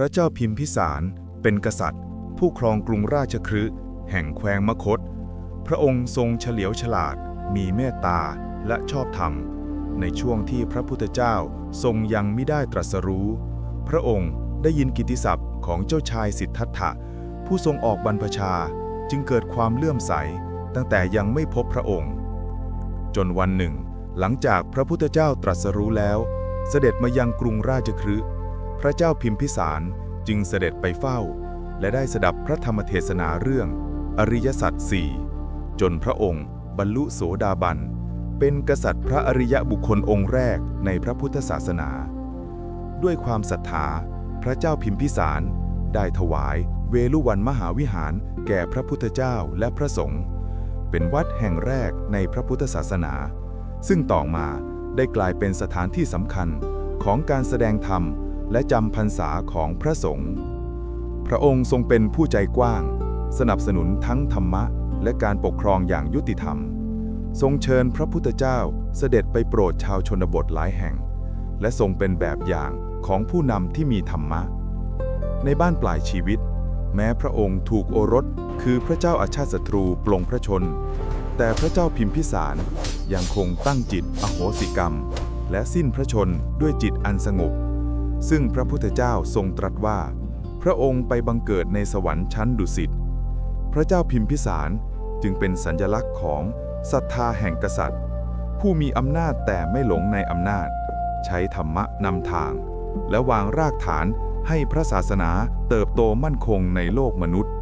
ระเจ้าพิมพิสารเป็นกษัตริย์ ผู้ครองกรุงราชคฤห์แห่งแคว้งมคต พระองค์ทรงเฉลียวฉลาด มีเมตตาและชอบธรรม ในช่วงที่พระพุทธเจ้าทรงยังไม่ได้ตรัสรู้ พระองค์ได้ยินกิตติศัพท์ของเจ้าชายสิทธัตถะ ผู้ทรงออกบรรพชาจึงเกิดความเลื่อมใส ตั้งแต่ยังไม่พบพระองค์ จนวันหนึ่ง หลังจากพระพุทธเจ้าตรัสรู้แล้ว เสด็จมายังกรุงราชคฤห์ พระเจ้าพิมพิสารจึงเสด็จไปเฝ้า และได้สดับพระธรรมเทศนาเรื่อง อริยสัจสี่จนพระองค์บรรลุโสดาบัน เป็นกษัตริย์พระอริยบุคคลองค์แรกในพระพุทธศาสนา ด้วยความศรัทธา พระเจ้าพิมพิสาร ได้ถวายเวลุวันมหาวิหารแก่พระพุทธเจ้าและพระสงฆ์เป็นวัดแห่งแรกในพระพุทธศาสนา ซึ่งต่อมาได้กลายเป็นสถานที่สำคัญของการแสดงธรรม และจำพรรษาของพระสงฆ์ พระองค์ทรงเป็นผู้ใจกว้าง สนับสนุนทั้งธรรมะ และการปกครองอย่างยุติธรรม ทรงเชิญพระพุทธเจ้าเสด็จไปโปรดชาวชนบทหลายแห่ง และทรงเป็นแบบอย่างของผู้นำที่มีธรรมะ ในบ้านปลายชีวิต แม้พระองค์ถูกโอรส คือพระเจ้าอาชาติศัตรูปลงพระชน แต่พระเจ้าพิมพิสารยังคงตั้งจิตอโหสิกรรม และสิ้นพระชนด้วยจิตอันสงบ ซึ่งพระพุทธเจ้าทรงตรัสว่า พระองค์ไปบังเกิดในสวรรค์ชั้นดุสิต พระเจ้าพิมพิสารจึงเป็นสัญลักษณ์ของศรัทธาแห่งกษัตริย์ ผู้มีอำนาจแต่ไม่หลงในอำนาจ ใช้ธรรมะนำทาง และวางรากฐานให้พระศาสนาเติบโตมั่นคงในโลกมนุษย์